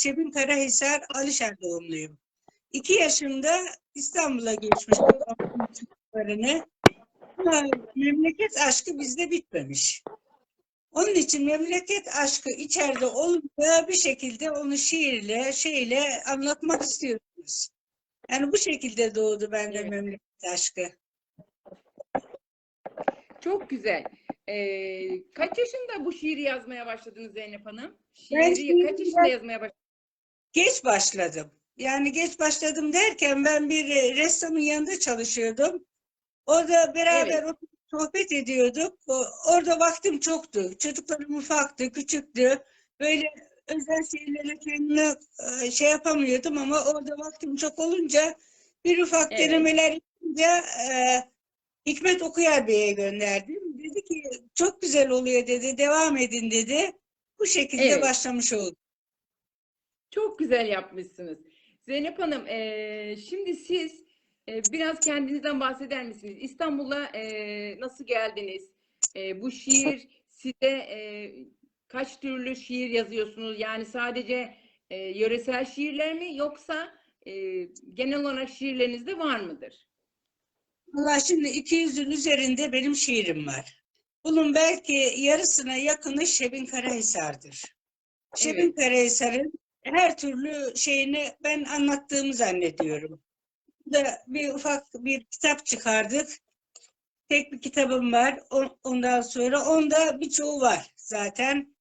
Şebin Karahisar, Alişer doğumluyum. İki yaşında İstanbul'a geçmiş babamın çocuklarını. Ama memleket aşkı bizde bitmemiş. Onun için memleket aşkı içeride olunca bir şekilde onu şiirle, şeyle anlatmak istiyoruz. Yani bu şekilde doğdu bende Evet. memleket aşkı. Çok güzel. Ee, kaç yaşında bu şiiri yazmaya başladınız Zeynep Hanım? Ben Şiiri şiiri kaç yaşında yazmaya başladınız? Geç başladım. Yani geç başladım derken ben bir e, ressamın yanında çalışıyordum. Orada beraber Evet. sohbet ediyorduk. Orada vaktim çoktu. Çocuklarım ufaktı, küçüktü. Böyle özel şeylere kendime şey yapamıyordum ama orada vaktim çok olunca bir ufak Evet. denemeler yapınca e, Hikmet Okuyar Bey'e gönderdim. Dedi ki çok güzel oluyor dedi, devam edin dedi. Bu şekilde Evet. başlamış oldum. Çok güzel yapmışsınız. Zeynep Hanım, eee, şimdi siz eee, biraz kendinizden bahseder misiniz? İstanbul'a eee, nasıl geldiniz? Eee, bu şiir size eee, kaç türlü şiir yazıyorsunuz? Yani sadece eee, yöresel şiirler mi yoksa eee, genel olarak şiirleriniz de var mıdır? Valla şimdi 200'ün üzerinde benim şiirim var. Bunun belki yarısına yakını Şebin Karahisar'dır. Şebin Evet. Karahisar'ın her türlü şeyini ben anlattığımı zannediyorum. Burada bir ufak bir kitap çıkardık. Tek bir kitabım var. Ondan sonra onda birçoğu var zaten.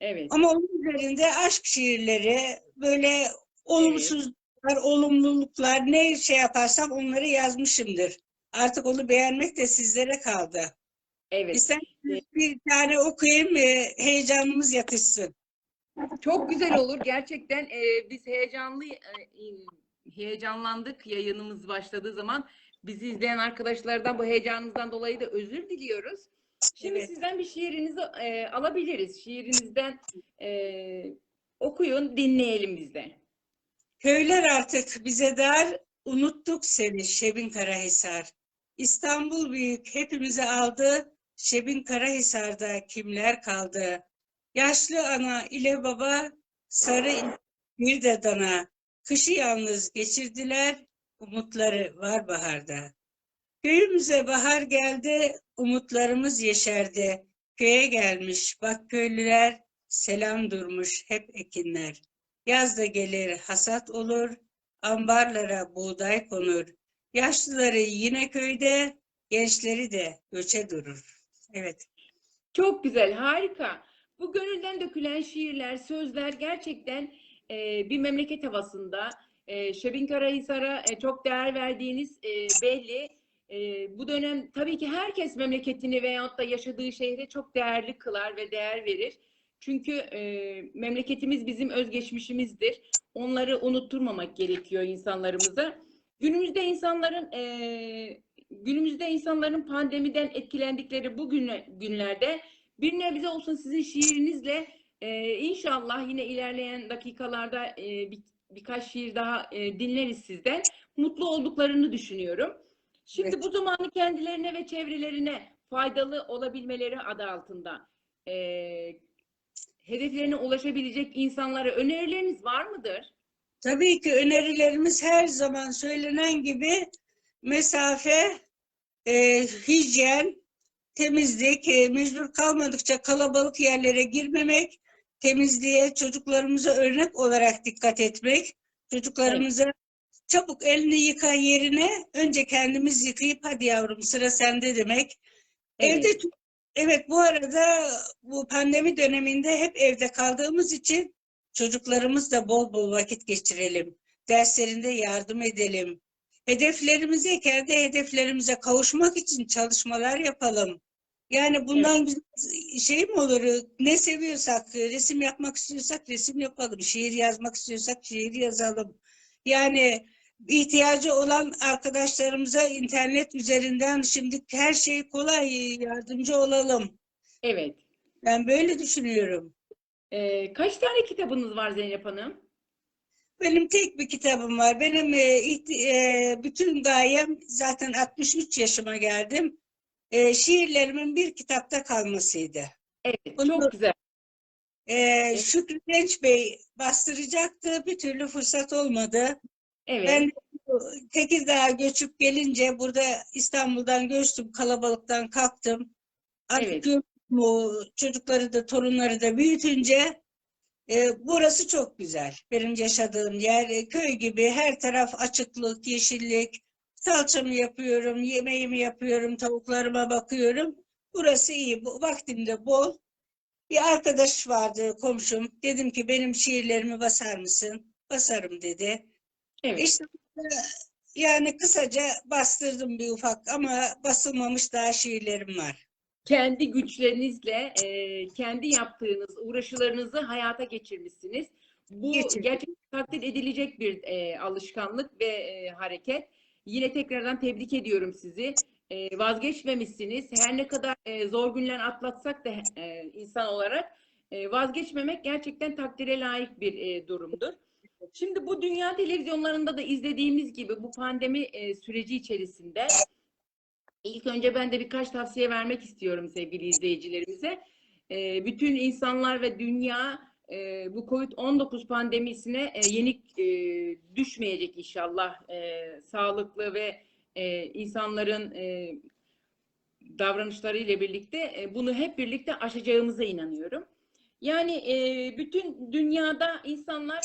Evet. Ama onun üzerinde aşk şiirleri, böyle olumsuzluklar, olumluluklar ne şey yaparsam onları yazmışımdır. Artık onu beğenmek de sizlere kaldı. Evet. İsterseniz bir tane okuyayım, e, heyecanımız yatışsın. Çok güzel olur. Gerçekten e, biz heyecanlı e, heyecanlandık yayınımız başladığı zaman. Bizi izleyen arkadaşlardan bu heyecanınızdan dolayı da özür diliyoruz. Şimdi Evet. sizden bir şiirinizi e, alabiliriz. Şiirinizden e, okuyun, dinleyelim biz de. Köyler artık bize dar, unuttuk seni Şebin Karahisar. İstanbul büyük hepimizi aldı, Şebin Karahisar'da kimler kaldı? Yaşlı ana ile baba, sarı bir de dana. Kışı yalnız geçirdiler, umutları var baharda. Köyümüze bahar geldi, umutlarımız yeşerdi. Köye gelmiş, bak köylüler, selam durmuş hep ekinler. Yaz da gelir, hasat olur, ambarlara buğday konur. Yaşlıları yine köyde, gençleri de göçe durur. Evet. Çok güzel, harika. Bu gönülden dökülen şiirler, sözler gerçekten e, bir memleket havasında. E, Şebin Karahisar'a e, çok değer verdiğiniz e, belli. E, bu dönem tabii ki herkes memleketini veyahut da yaşadığı şehre çok değerli kılar ve değer verir. Çünkü e, memleketimiz bizim özgeçmişimizdir. Onları unutturmamak gerekiyor insanlarımıza. Günümüzde insanların e, günümüzde insanların pandemiden etkilendikleri bu günle- günlerde bir nebze olsun sizin şiirinizle e, inşallah yine ilerleyen dakikalarda e, bir, birkaç şiir daha e, dinleriz sizden. Mutlu olduklarını düşünüyorum. Şimdi Evet. bu zamanı kendilerine ve çevrelerine faydalı olabilmeleri adı altında e, hedeflerine ulaşabilecek insanlara önerileriniz var mıdır? Tabii ki önerilerimiz her zaman söylenen gibi mesafe, e, hijyen, temizlik, e, mecbur kalmadıkça kalabalık yerlere girmemek, temizliğe çocuklarımıza örnek olarak dikkat etmek, çocuklarımıza çabuk elini yıka yerine önce kendimiz yıkayıp hadi yavrum sıra sende demek. Evet. Evde evet bu arada bu pandemi döneminde hep evde kaldığımız için çocuklarımız da bol bol vakit geçirelim. Derslerinde yardım edelim. Hedeflerimize, kendi hedeflerimize kavuşmak için çalışmalar yapalım. Yani bundan güzel şey mi olur? Ne seviyorsak, resim yapmak istiyorsak resim yapalım. Şiir yazmak istiyorsak şiir yazalım. Yani ihtiyacı olan arkadaşlarımıza internet üzerinden şimdi her şey kolay yardımcı olalım. Evet. Ben böyle düşünüyorum. E, kaç tane kitabınız var Zeynep Hanım? Benim tek bir kitabım var. Benim e, e, bütün gayem zaten 63 yaşıma geldim. E, şiirlerimin bir kitapta kalmasıydı. Evet, Bunu- çok güzel. Ee, Şükrü Genç Bey bastıracaktı. Bir türlü fırsat olmadı. Evet. Ben Tekirdağ'a göçüp gelince burada İstanbul'dan göçtüm. Kalabalıktan kalktım. Artık Evet. o çocukları da torunları da büyütünce e, burası çok güzel. Benim yaşadığım yer e, köy gibi her taraf açıklık, yeşillik. Salçamı yapıyorum, yemeğimi yapıyorum, tavuklarıma bakıyorum. Burası iyi. Bu, vaktim de bol. Bir arkadaş vardı komşum. Dedim ki benim şiirlerimi basar mısın? Basarım dedi. Evet. İşte e, yani kısaca bastırdım bir ufak ama basılmamış daha şiirlerim var. Kendi güçlerinizle e, kendi yaptığınız uğraşılarınızı hayata geçirmişsiniz. Bu Geçirdim. gerçekten takdir edilecek bir e, alışkanlık ve e, hareket. Yine tekrardan tebrik ediyorum sizi. E, vazgeçmemişsiniz. Her ne kadar e, zor günler atlatsak da e, insan olarak e, vazgeçmemek gerçekten takdire layık bir e, durumdur. Şimdi bu dünya televizyonlarında da izlediğimiz gibi bu pandemi e, süreci içerisinde İlk önce ben de birkaç tavsiye vermek istiyorum sevgili izleyicilerimize. Ee, bütün insanlar ve dünya e, bu COVID-19 pandemisine e, yenik e, düşmeyecek inşallah. Sağlıklı ve insanların e, davranışlarıyla birlikte e, bunu hep birlikte aşacağımıza inanıyorum. Yani bütün dünyada insanlar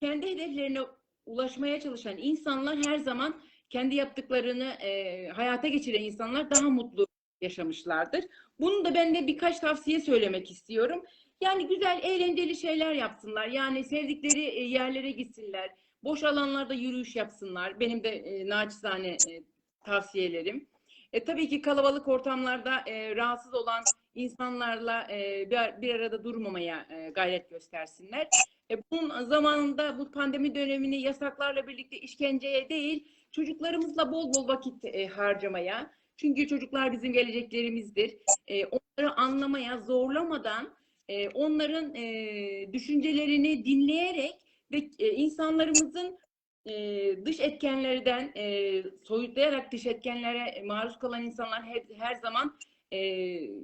kendi hedeflerine ulaşmaya çalışan insanlar her zaman kendi yaptıklarını e, hayata geçiren insanlar daha mutlu yaşamışlardır. Bunu da ben de birkaç tavsiye söylemek istiyorum. Yani güzel, eğlenceli şeyler yapsınlar. Yani sevdikleri e, yerlere gitsinler. Boş alanlarda yürüyüş yapsınlar. Benim de e, naçizane e, tavsiyelerim. E, tabii ki kalabalık ortamlarda e, rahatsız olan insanlarla e, bir, bir arada durmamaya e, gayret göstersinler. E, bunun zamanında bu pandemi dönemini yasaklarla birlikte işkenceye değil, çocuklarımızla bol bol vakit e, harcamaya. Çünkü çocuklar bizim geleceklerimizdir. E, onları anlamaya, zorlamadan e, onların e, düşüncelerini dinleyerek ve e, insanlarımızın e, dış etkenlerden e, soyutlayarak dış etkenlere maruz kalan insanlar hep, her zaman e,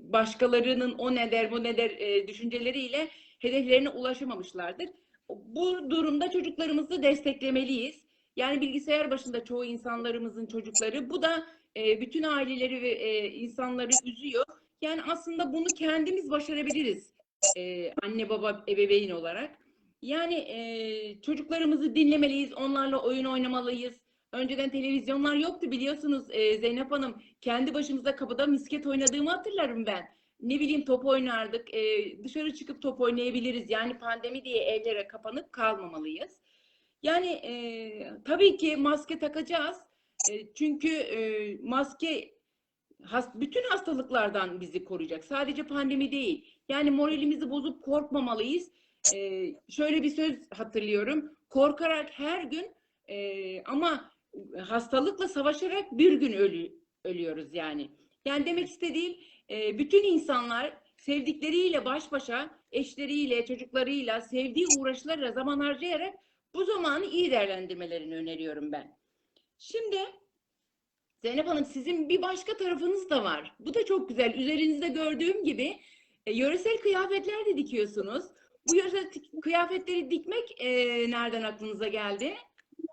başkalarının o ne der bu ne der e, düşünceleriyle hedeflerine ulaşamamışlardır. Bu durumda çocuklarımızı desteklemeliyiz. Yani bilgisayar başında çoğu insanlarımızın çocukları. Bu da e, bütün aileleri ve e, insanları üzüyor. Yani aslında bunu kendimiz başarabiliriz. E, anne baba ebeveyn olarak. Yani e, çocuklarımızı dinlemeliyiz. Onlarla oyun oynamalıyız. Önceden televizyonlar yoktu biliyorsunuz e, Zeynep Hanım. Kendi başımıza kapıda misket oynadığımı hatırlarım ben. Ne bileyim top oynardık. E, dışarı çıkıp top oynayabiliriz. Yani pandemi diye evlere kapanıp kalmamalıyız. Yani e, tabii ki maske takacağız. E, çünkü e, maske has, bütün hastalıklardan bizi koruyacak. Sadece pandemi değil. Yani moralimizi bozup korkmamalıyız. E, şöyle bir söz hatırlıyorum. Korkarak her gün e, ama hastalıkla savaşarak bir gün ölü, ölüyoruz yani. Yani demek istediğim e, bütün insanlar sevdikleriyle baş başa, eşleriyle, çocuklarıyla, sevdiği uğraşlarla zaman harcayarak bu zamanı iyi değerlendirmelerini öneriyorum ben. Şimdi Zeynep Hanım sizin bir başka tarafınız da var. Bu da çok güzel. Üzerinizde gördüğüm gibi e, yöresel kıyafetler de dikiyorsunuz. Bu tik- kıyafetleri dikmek e, nereden aklınıza geldi?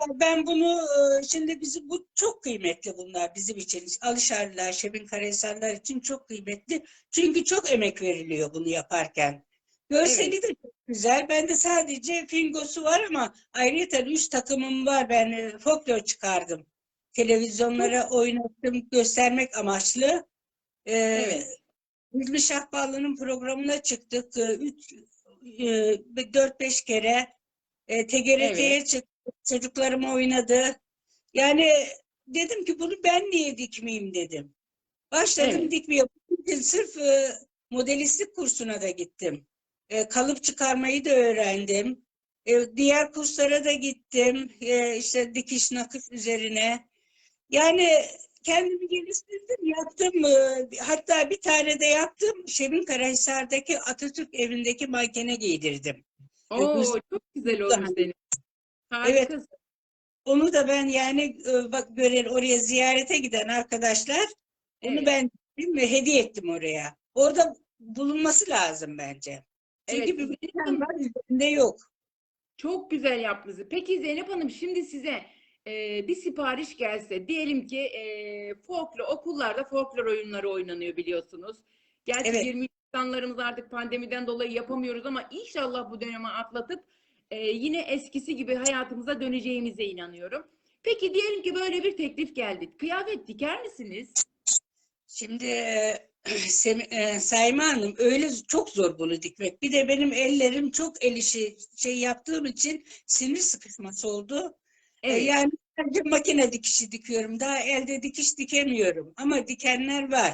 Ben bunu e, şimdi bizim bu çok kıymetli bunlar bizim için. Alışarlar, Şebin Karahisarlar için çok kıymetli. Çünkü çok emek veriliyor bunu yaparken. Görseli de çok güzel. Bende sadece fingosu var ama ayrıca üç takımım var. Ben e, folklor çıkardım. Televizyonlara oynattım göstermek amaçlı. E, Evet. Hülmi Şahballı'nın programına çıktık. E, Üç, e, dört beş kere e, TGRT'ye çıktık. Çocuklarım oynadı. Yani dedim ki bunu ben niye dikmeyeyim dedim. Başladım Evet. dikmeye. Bugün sırf e, modelistlik kursuna da gittim. E, kalıp çıkarmayı da öğrendim. E, diğer kurslara da gittim. E, işte dikiş nakış üzerine. Yani kendimi geliştirdim, yaptım. E, hatta bir tane de yaptım. Şebin Karahisar'daki Atatürk evindeki mankene giydirdim. Oo, çok güzel olmuş senin. Evet. Onu da ben yani e, bak gören oraya ziyarete giden arkadaşlar onu Evet. ben mi, hediye ettim oraya. Orada bulunması lazım bence. Çünkü Evet, bir var üzerinde yok. çok güzel yaptınız. Peki Zeynep Hanım şimdi size e, bir sipariş gelse diyelim ki e, folklor okullarda folklor oyunları oynanıyor biliyorsunuz. Gerçi Evet. 20 insanlarımız artık pandemiden dolayı yapamıyoruz ama inşallah bu dönemi atlatıp e, yine eskisi gibi hayatımıza döneceğimize inanıyorum. Peki diyelim ki böyle bir teklif geldi. Kıyafet diker misiniz? Şimdi e, Sem- e, Sayma Hanım öyle çok zor bunu dikmek. Bir de benim ellerim çok el işi şey yaptığım için sinir sıkışması oldu. E, Evet. Yani sadece makine dikişi dikiyorum. Daha elde dikiş dikemiyorum. Ama dikenler var.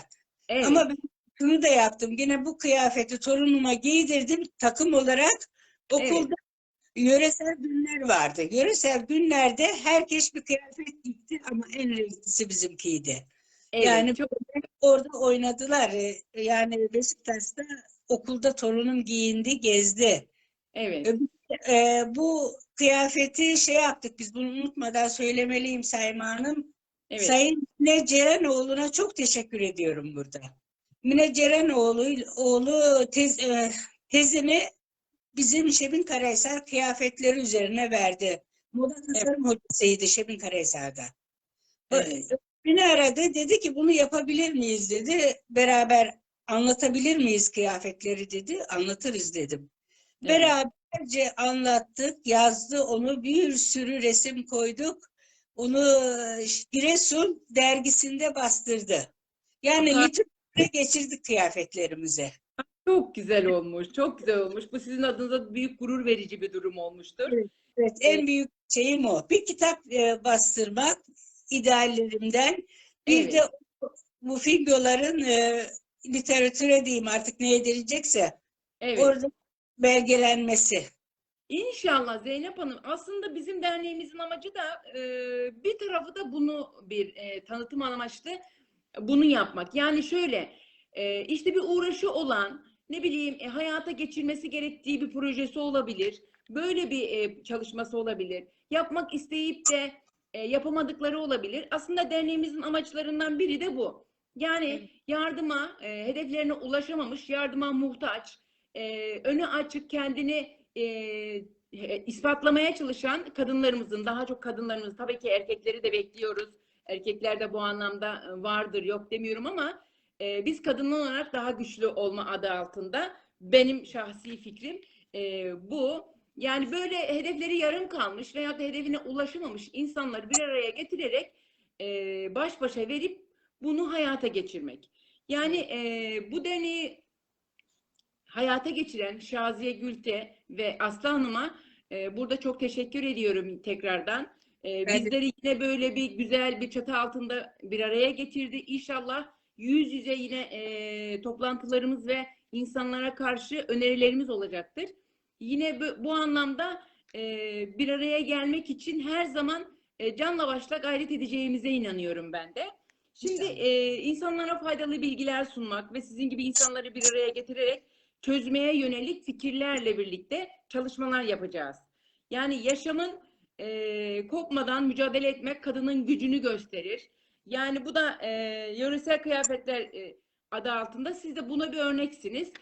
evet. Ama ben şunu da yaptım. Yine bu kıyafeti torunuma giydirdim. Takım olarak okulda yöresel günler vardı. Yöresel günlerde herkes bir kıyafet dikti ama en renklisi bizimkiydi. evet. yani çok Orada oynadılar. E, Yani Beşiktaş'ta okulda torunum giyindi, gezdi. evet. E, bu kıyafeti şey yaptık biz bunu unutmadan söylemeliyim Sayma Hanım. Evet. Sayın Mine Cerenoğlu'na çok teşekkür ediyorum burada. Mine Cerenoğlu oğlu tez, e, tezini bizim Şebin Karahisar kıyafetleri üzerine verdi. Moda tasarım hocasıydı Şebin Karahisar'da. Evet. Beni aradı dedi ki bunu yapabilir miyiz dedi. Beraber anlatabilir miyiz kıyafetleri dedi. Anlatırız dedim. Evet. Beraberce anlattık, yazdı onu bir sürü resim koyduk. Onu Giresun dergisinde bastırdı. Yani literatüre geçirdik kıyafetlerimize. Çok güzel olmuş. Çok güzel olmuş. Bu sizin adınıza büyük gurur verici bir durum olmuştur. Evet, Evet, en büyük şeyim o. Bir kitap e, bastırmak ideallerimden. Bir Evet. de bu figyoların e, literatüre diyeyim artık ne edilecekse Evet. orada belgelenmesi. İnşallah Zeynep Hanım. Aslında bizim derneğimizin amacı da e, bir tarafı da bunu bir e, tanıtım amaçlı bunu yapmak. Yani şöyle e, işte bir uğraşı olan ne bileyim e, hayata geçirmesi gerektiği bir projesi olabilir. Böyle bir e, çalışması olabilir. Yapmak isteyip de e, yapamadıkları olabilir. Aslında derneğimizin amaçlarından biri de bu. Yani yardıma, e, hedeflerine ulaşamamış, yardıma muhtaç, e, önü açık, kendini e, e, ispatlamaya çalışan kadınlarımızın, daha çok kadınlarımız, tabii ki erkekleri de bekliyoruz. Erkekler de bu anlamda e, vardır, yok demiyorum ama e, biz kadınlar olarak daha güçlü olma adı altında benim şahsi fikrim e, bu. Yani böyle hedefleri yarım kalmış veya da hedefine ulaşamamış insanları bir araya getirerek e, baş başa verip bunu hayata geçirmek. Yani e, bu derneği hayata geçiren Şaziye Gülte ve Aslı Hanım'a e, burada çok teşekkür ediyorum tekrardan. E, bizleri yine böyle bir güzel bir çatı altında bir araya getirdi. İnşallah yüz yüze yine e, toplantılarımız ve insanlara karşı önerilerimiz olacaktır. Yine bu, bu anlamda e, bir araya gelmek için her zaman e, canla başla gayret edeceğimize inanıyorum ben de. Şimdi e, insanlara faydalı bilgiler sunmak ve sizin gibi insanları bir araya getirerek çözmeye yönelik fikirlerle birlikte çalışmalar yapacağız. Yani yaşamın e, kopmadan mücadele etmek kadının gücünü gösterir. Yani bu da e, yöresel kıyafetler e, adı altında siz de buna bir örneksiniz.